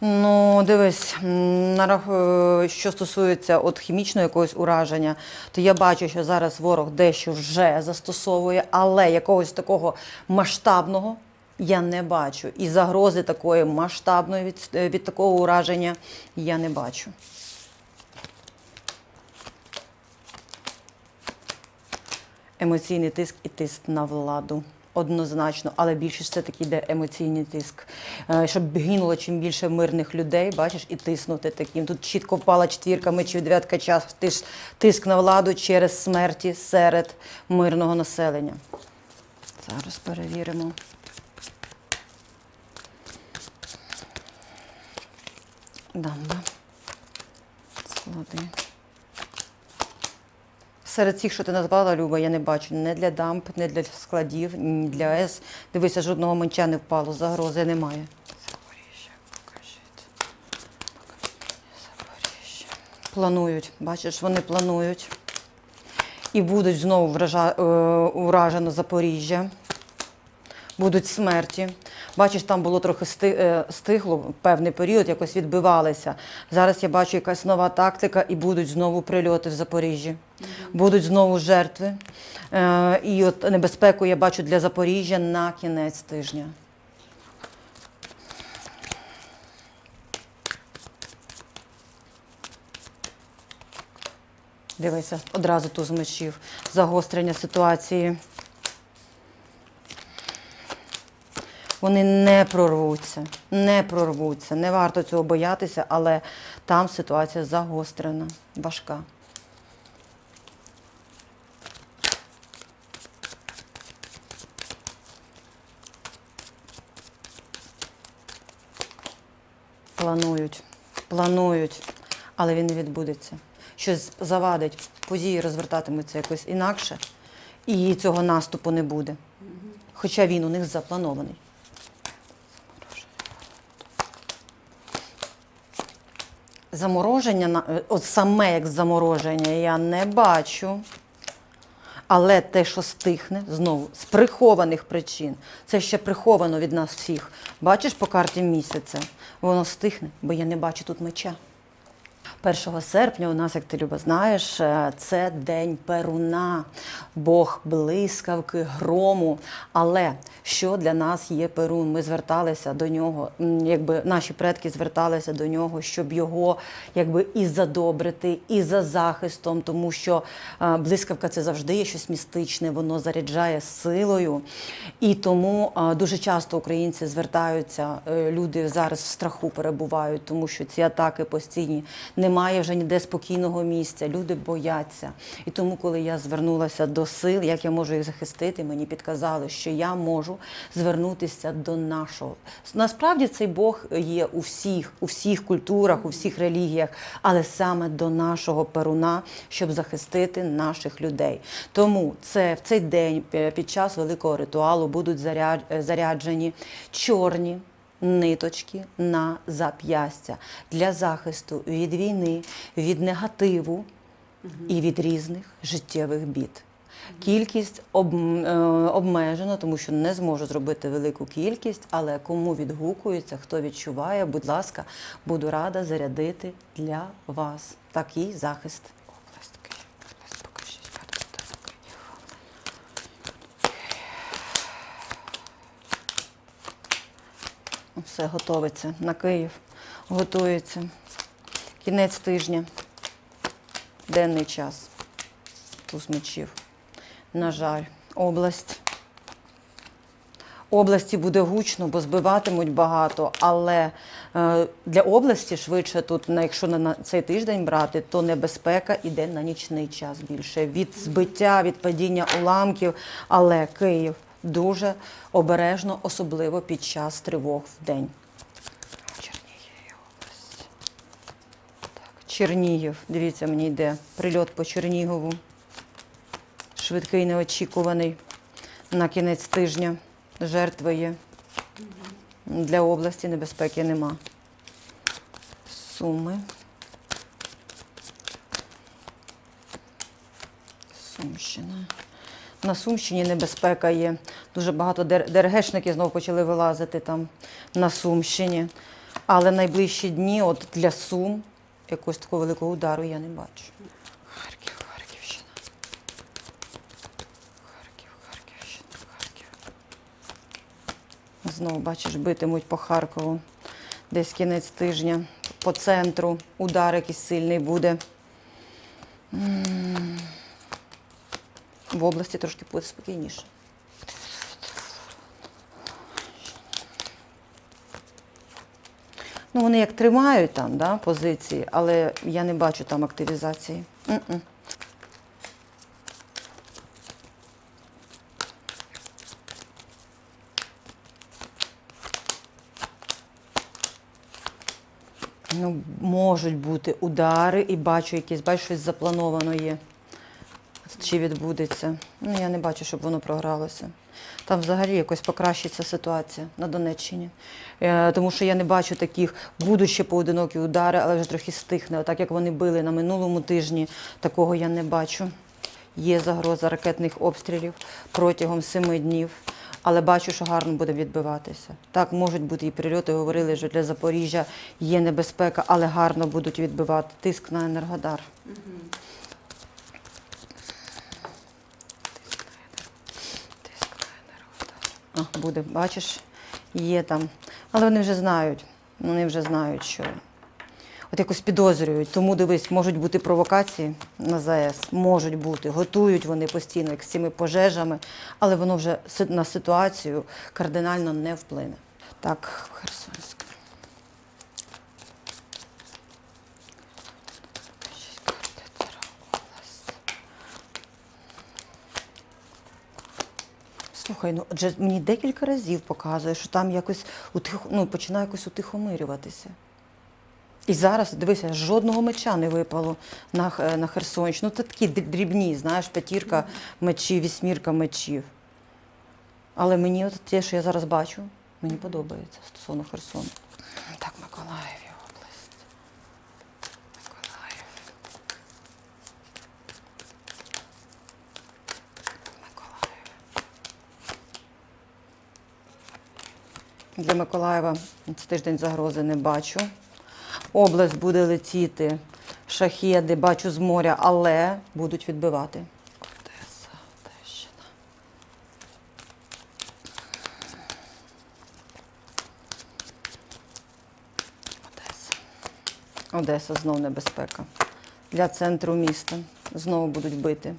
Ну, дивись, що стосується от хімічного якогось ураження, то я бачу, що зараз ворог дещо вже застосовує, але якогось такого масштабного я не бачу. І загрози такої масштабної від, від такого ураження я не бачу. Емоційний тиск і тиск на владу. Однозначно, але більшість все-таки йде емоційний тиск. Е, Щоб гинуло чим більше мирних людей, бачиш, і тиснути таким. Тут чітко впала четвірка мечів, дев'ятка час. Тис- Тиск на владу через смерті серед мирного населення. Зараз перевіримо. Дамба. Склади. Серед цих, що ти назвала, Люба, я не бачу не для дамп, не для складів, ні для С. Дивися, жодного меча не впало, загрози немає. Запоріжжя, покажіть. Запоріжжя. Планують, бачиш, вони планують. І будуть знову вража, е, уражено Запоріжжя. Будуть смерті. Бачиш, там було трохи е, стигло певний період, якось відбивалися. Зараз я бачу якась нова тактика, і будуть знову прильоти в Запоріжжі. Будуть знову жертви. Е, І от небезпеку я бачу для Запоріжжя на кінець тижня. Дивися, одразу туз мечів. Загострення ситуації. Вони не прорвуться, не прорвуться. Не варто цього боятися, але там ситуація загострена, важка. Планують, планують, але він не відбудеться. Щось завадить, події розвертатимуться якось інакше, і цього наступу не буде. Хоча він у них запланований. Замороження, е, от саме як замороження, я не бачу. Але те, що стихне, знову з прихованих причин, це ще приховано від нас всіх. Бачиш по карті місяця, воно стихне, бо я не бачу тут меча. 1 серпня у нас, як ти Люба, знаєш, е, це день Перуна, Бог блискавки, грому. Але що для нас є Перун? Ми зверталися до нього, якби наші предки зверталися до нього, щоб його якби і задобрити, і за захистом, тому що е, блискавка це завжди є щось містичне, воно заряджає силою. І тому е, дуже часто українці звертаються, люди зараз в страху перебувають, тому що ці атаки постійні. Немає вже ніде спокійного місця, люди бояться. І тому, коли я звернулася до сил, як я можу їх захистити, мені підказали, що я можу звернутися до нашого. Насправді цей Бог є у всіх, у всіх культурах, у всіх релігіях, але саме до нашого перуна, щоб захистити наших людей. Тому це в цей день е, під час великого ритуалу будуть е, заряджені чорні ниточки на зап'ястя для захисту від війни, від негативу і від різних життєвих бід. Кількість об, е, обмежена, тому що не зможу зробити велику кількість, але кому відгукується, хто відчуває, будь ласка, буду рада зарядити для вас такий захист. Область Київ, область, покажіть, карта Київ. Все готовиться на Київ. Готується. Кінець тижня. Денний час. Туз мечів. На жаль, область. Області буде гучно, бо збиватимуть багато, але е, для області швидше тут, якщо на, цей тиждень брати, то небезпека іде на нічний час більше. Від збиття, від падіння уламків, але Київ дуже обережно, особливо під час тривог в день. Чернігів. Дивіться, мені йде прильот по Чернігову. Швидкий, неочікуваний на кінець тижня. Жертви є. Для області небезпеки нема. Суми. Сумщина. На Сумщині небезпека є. Дуже багато ДРГшників знову почали вилазити там на Сумщині. Але найближчі дні, от для Сум, якогось такого великого удару я не бачу. Харків, Харківщина. Харків, Харківщина, Харків. Знову, бачиш, битимуть по Харкову. Десь кінець тижня. По центру удар якийсь сильний буде. В області трошки буде спокійніше. Ну, вони як тримають там да, позиції, але я не бачу там активізації. М-м. Ну, можуть бути удари і бачу якісь, бачу, щось заплановано є. Чи відбудеться? Ну, я не бачу, щоб воно програлося. Там взагалі якось покращиться ситуація на Донеччині. Е, тому що я не бачу таких, будуть ще поодинокі удари, але вже трохи стихне. Так як вони били на минулому тижні, такого я не бачу. Є загроза ракетних обстрілів протягом семи днів, але бачу, що гарно буде відбиватися. Так, можуть бути і прильоти, говорили, що для Запоріжжя є небезпека, але гарно будуть відбивати. Тиск на Енергодар. Тиск на А, буде, бачиш, є там. Але вони вже знають. Вони вже знають, що от якось підозрюють. Тому дивись, можуть бути провокації на ЗАЕС, можуть бути, готують вони постійно, як з цими пожежами, але воно вже на ситуацію кардинально не вплине. Так, Херсонська. Слухай, ну адже мені декілька разів показує, що там якось утих... ну, починає якось утихомирюватися. І зараз, дивися, жодного меча не випало на, Х- на Херсонщину. Ну, це такі дрібні, знаєш, п'ятірка мечів, вісьмірка мечів. Але мені от те, що я зараз бачу, мені подобається стосовно Херсону. Так, Миколаїв область. Миколаїв. Миколаїв. Для Миколаєва це тиждень загрози не бачу. Область буде летіти, шахеди, бачу з моря, але будуть відбивати. Одеса, Одещина. Одеса. Одеса знов небезпека. Для центру міста знову будуть бити.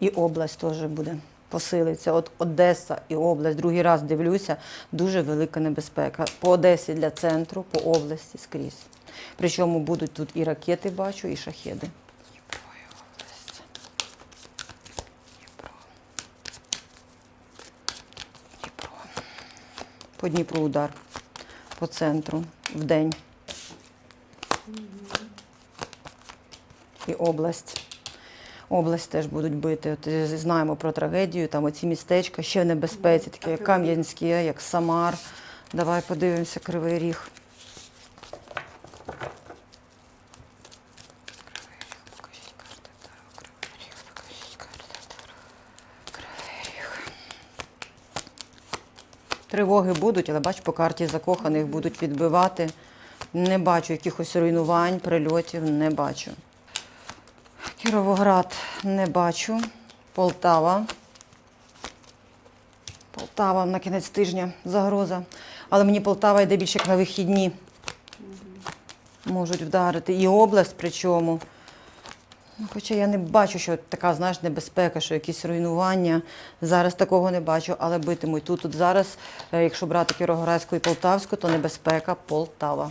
І область теж буде посилиться. От Одеса і область, другий раз дивлюся, дуже велика небезпека. По Одесі для центру, по області скрізь. Причому будуть тут і ракети, бачу, і шахеди. По Дніпру удар. По центру в день. І область. Область теж будуть бити. От, е, знаємо про трагедію, там оці містечка ще в небезпеці, такі як Кам'янське, як Самар. Давай подивимося Кривий Ріг. Тривоги будуть, але бач, по карті закоханих будуть відбивати. Не бачу якихось руйнувань, прильотів, не бачу. Кіровоград не бачу. Полтава. Полтава на кінець тижня загроза. Але мені Полтава йде більше як на вихідні. Можуть вдарити. І область причому. Ну, Хоча я не бачу, що така, знаєш, небезпека, що якісь руйнування. Зараз такого не бачу, але битимуть. Тут, тут зараз, е, якщо брати Кіровоградську і Полтавську, то небезпека Полтава.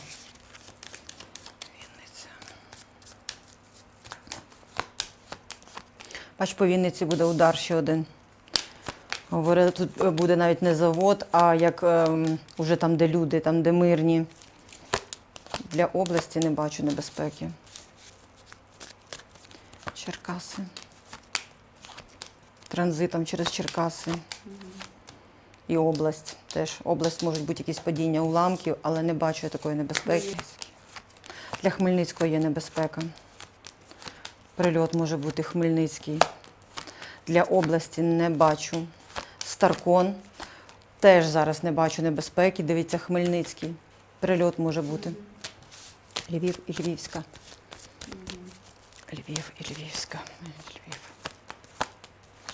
Бач, по Вінниці буде удар ще один. Говорили, тут буде навіть не завод, а як ем, уже там, де люди, там, де мирні. Для області не бачу небезпеки. Черкаси. Транзитом через Черкаси. І область теж. Область можуть бути якісь падіння уламків, але не бачу я такої небезпеки. Для Хмельницького є небезпека. Прильот може бути Хмельницький. Для області не бачу. Старкон. Теж зараз не бачу небезпеки. Дивіться, Хмельницький. прильот може бути. Львів і Львівська. Львів і Львівська. Львів.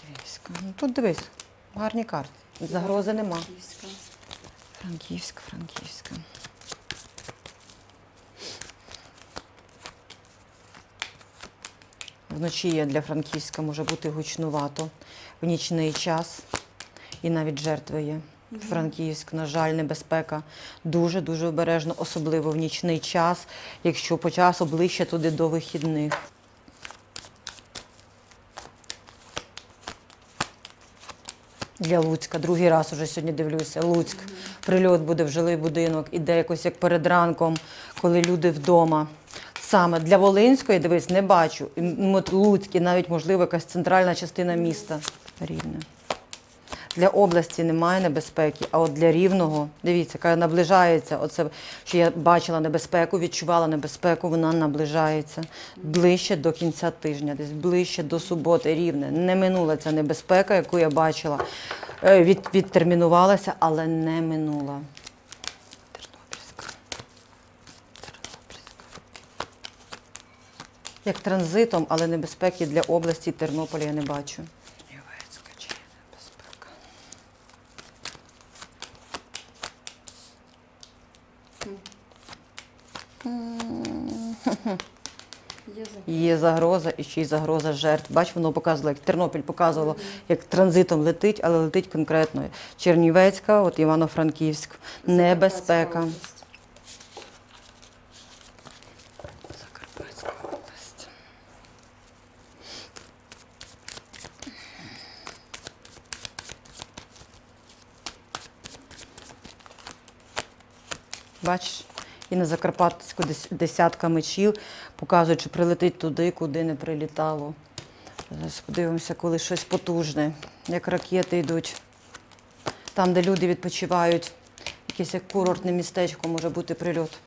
Львівська. Ну тут дивись, гарні карти. Загрози нема. Франківська, Франківська. Вночі для Франківська може бути гучнувато в нічний час. І навіть жертви є. Франківськ, на жаль, небезпека. Дуже-дуже обережно, особливо в нічний час, якщо по часу ближче туди до вихідних. Для Луцька. Другий раз уже сьогодні дивлюся. Луцьк. Прильот буде в жилий будинок. Іде якось як перед ранком, коли люди вдома. Саме для Волинської, дивись, не бачу. І, м, От Луцьк, і навіть, можливо, якась центральна частина міста. Рівне. Для області немає небезпеки, а от для рівного, дивіться, яка наближається. Оце, що я бачила небезпеку, відчувала небезпеку, вона наближається ближче до кінця тижня, десь ближче до суботи, рівне. Не минула ця небезпека, яку я бачила. Е, Від, відтермінувалася, але не минула. Як транзитом, але небезпеки для області Тернополя я не бачу. Чернівецька чи є небезпека? Є за Є загроза і ще й загроза жертв. Бач, воно показувало, як Тернопіль показувало, як транзитом летить, але летить конкретно. Чернівецька, от Івано-Франківськ. Небезпека. Бачиш, і на Закарпатську десятка мечів показують, що прилетить туди, куди не прилітало. Зараз подивимося, коли щось потужне, як ракети йдуть. Там, де люди відпочивають, якесь як курортне містечко може бути прильот.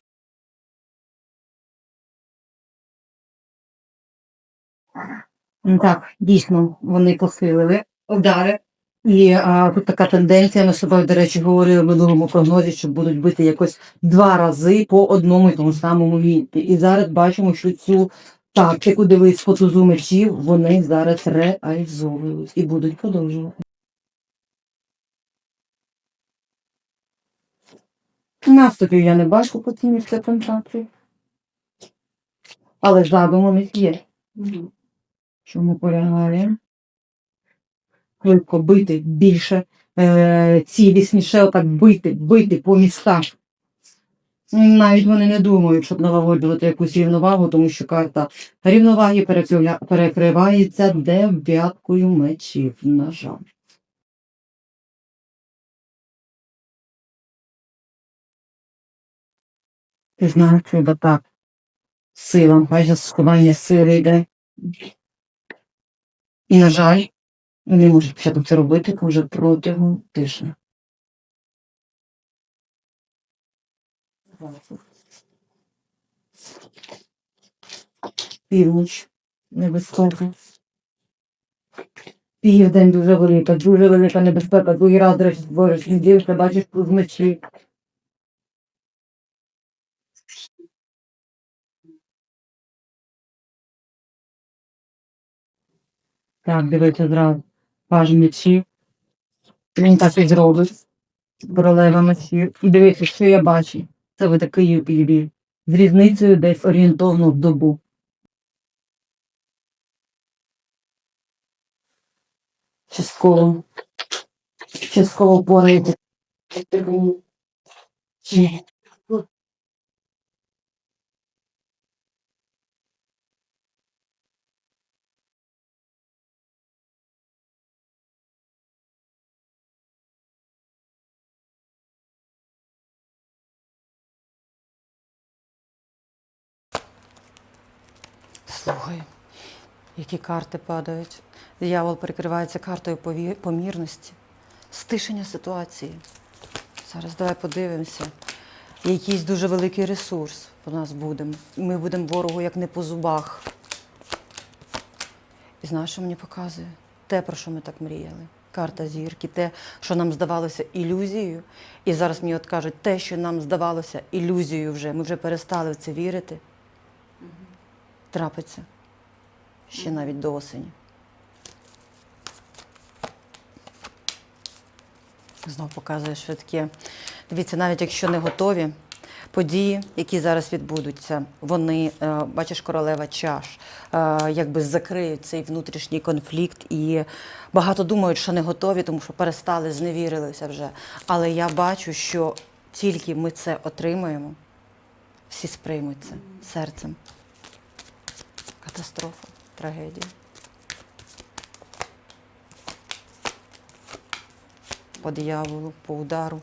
Так, дійсно, вони посилили удари. І а, тут така тенденція, ми з собою, до речі, говорили в минулому прогнозі, що будуть бити якось два рази по одному і тому самому місці. І зараз бачимо, що цю тактику, дивись, по тузу мечів, вони зараз реалізовують і будуть продовжувати. Наступів я не бачу по цій місце пентаклі. Але задум у них є. Чому полягає? Швидко бити більше, е, цілісніше отак бити, бити по містах. Ну, Навіть вони не думають, щоб налагоджувати якусь рівновагу, тому що карта рівноваги перекривається дев'яткою мечів, на жаль. Ти знаєш, що так. Сила, майже сховання сили йде. І, на жаль, вони можуть почати це робити вже протягом тижня. Північ. Небезпека. Південь дуже велика, дуже велика небезпека. Другий раз, речі, збориш неділю, бачиш тут вночі. Так, дивіться зразу. Мечів. Він так і зробить. Королева мечів. І дивіться, що я бачу. Це ви такий юбілій. З різницею десь орієнтовно в добу. Частково. Частково порити. Слухай, які карти падають. Диявол перекривається картою помірності, стишення ситуації. Зараз давай подивимося. Якийсь дуже великий ресурс у нас буде. Ми будемо ворогу як не по зубах. І знаєш, що мені показує? Те, про що ми так мріяли. Карта зірки, те, що нам здавалося ілюзією. І зараз мені от кажуть, те, що нам здавалося ілюзією вже, ми вже перестали в це вірити, трапиться ще навіть до осені. Знову показує швидке. Дивіться, навіть якщо не готові, події, які зараз відбудуться, вони, е, бачиш, королева чаш, е, якби закриють цей внутрішній конфлікт. І багато думають, що не готові, тому що перестали, зневірилися вже. Але я бачу, що тільки ми це отримаємо, всі сприймуть це серцем. Катастрофа, трагедія. По дияволу, по удару.